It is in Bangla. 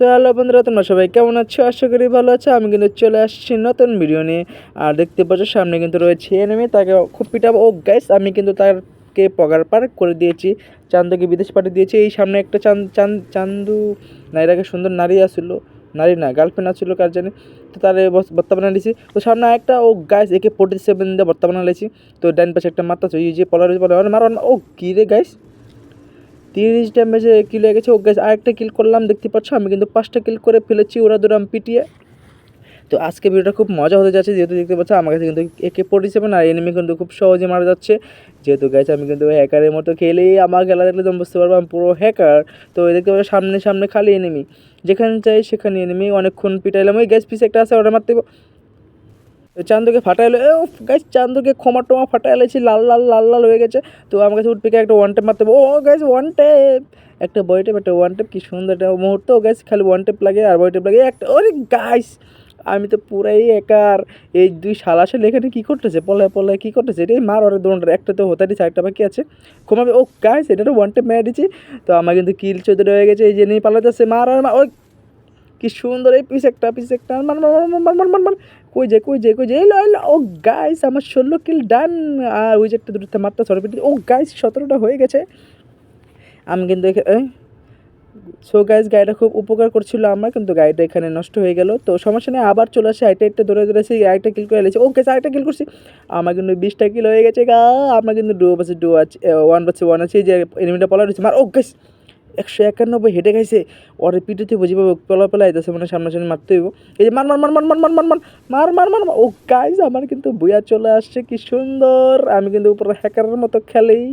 তো হ্যালো বন্ধুরা, তোমরা সবাই কেমন আছো? আশা করি ভালো আছো। আমি কিন্তু চলে আসছি নতুন ভিডিও নিয়ে। আর দেখতে পাচ্ছ, সামনে কিন্তু রয়েছে এনেমি তাকে খুব পিটাবো ও গাইস আমি কিন্তু তারকে পগার পার করে দিয়েছি। চান্দকে বিদেশ পাঠিয়ে দিয়েছি। এই সামনে একটা চান চান চান্দু না এর সুন্দর নারী আসলো। নারী না গার্লফ্রেন্ড আসছিল কার জানি। তো তার বর্তমানে নিয়েছি তো সামনে একটা ও গাইস একে ফোর্টি সেভেন দিয়ে বর্তমানে নিয়েছি তো ডাইন পাশে একটা মাত্রা এই যে পলার পলার ও, কী রে গাইস তিরিশ ড্যামেজে কিল হয়ে গেছে। ও গ্যাস আরেকটা কিল করলাম, দেখতে পাচ্ছ? আমি কিন্তু পাঁচটা কিল করে ফেলেছি ওরা দুরাম পিটিয়ে। তো আজকে ভিডিওটা খুব মজা হতে যাচ্ছে, যেহেতু দেখতে পাচ্ছ, আমার কাছে কিন্তু একে ফোর্টি সেভেন আর এনিমি কিন্তু খুব সহজে মারা যাচ্ছে। যেহেতু গেছে আমি কিন্তু হ্যাকারের মতো খেলেই আমার খেলা দেখলে তুমি বুঝতে পারব, আমি পুরো হ্যাকার তো দেখতে পাচ্ছ, সামনে সামনে খালি এনিমি যেখানে চাই সেখানে এনিমি অনেকক্ষণ পিটাইলাম। ওই গ্যাস পিস একটা আছে, ওটা মারতে তো চান্দুকে ফাটাইলো ও গাছ চান্দুকে ক্ষমা টমা ফাটাইলেছি লাল লাল লাল লাল হয়ে গেছে। তো আমার কাছে উঠপিকে একটা ওয়ান টেপ মারতে ও গাছ ওয়ান টেপ একটা বই টেপ একটা ওয়ান টেপ কি সুন্দর একটা মুহূর্ত গাছ খালি ওয়ান টেপ লাগে আর বই টেপ লাগে। একটা, ওরে গাছ আমি তো পুরাই একার। এই দুই সালাসে লেখাটা কী করতেছে? পলায় পলায় কী করতেছে? এটাই মার ওরে দোনটা একটা তো হতে দিচ্ছে একটা বাকি আছে। ঘুমাবে। ও গাছ এটা তো ওয়ান টেপ মেরে দিচ্ছি। তো আমার কিন্তু কিল চৌধুরী হয়ে গেছে, এই যে নিয়ে পালাতেছে মার আর ওই কি সুন্দর এই পিস একটা পিস একটা, মান মান মান মান মান মান মান। কই যে কই যে কই যে, এই ও গাইস আমার ষোলো কিল ডান আর ওই যে একটা দুটো মাত্রা ছড়ে ও গাইস সতেরোটা হয়ে গেছে। আমি কিন্তু সো গাইস গাড়িটা খুব উপকার করছিল আমার, কিন্তু গাড়িটা এখানে নষ্ট হয়ে গেল। তো সমস্যা নেই, আবার চলে আসে। আইটা একটা ধরে ধরে, সেই আইটা কিল করে এলেছি ওকে আরেকটা কিল করছি। আমার কিন্তু বিশটা কিল হয়ে গেছে গা। আমার কিন্তু ডু আছে ডু আছে ওয়ান আছে ওয়ান আছে। যে এনিমিটা পলা রয়েছে আমার ও গেছে একশো একানব্বই হেঁটে খাইছে ওরে পিঠেতে বুঝি পাবো পেলা পেলা আইতেছে মানে সামনাসামনি মারতে হইব এই যে মার মার মার মার মার মার মার মার মার মার মার মার ও গাইজ আমার কিন্তু বুয়া চলে আসছে কি সুন্দর আমি কিন্তু উপরে হ্যাকারের মতো খেলেই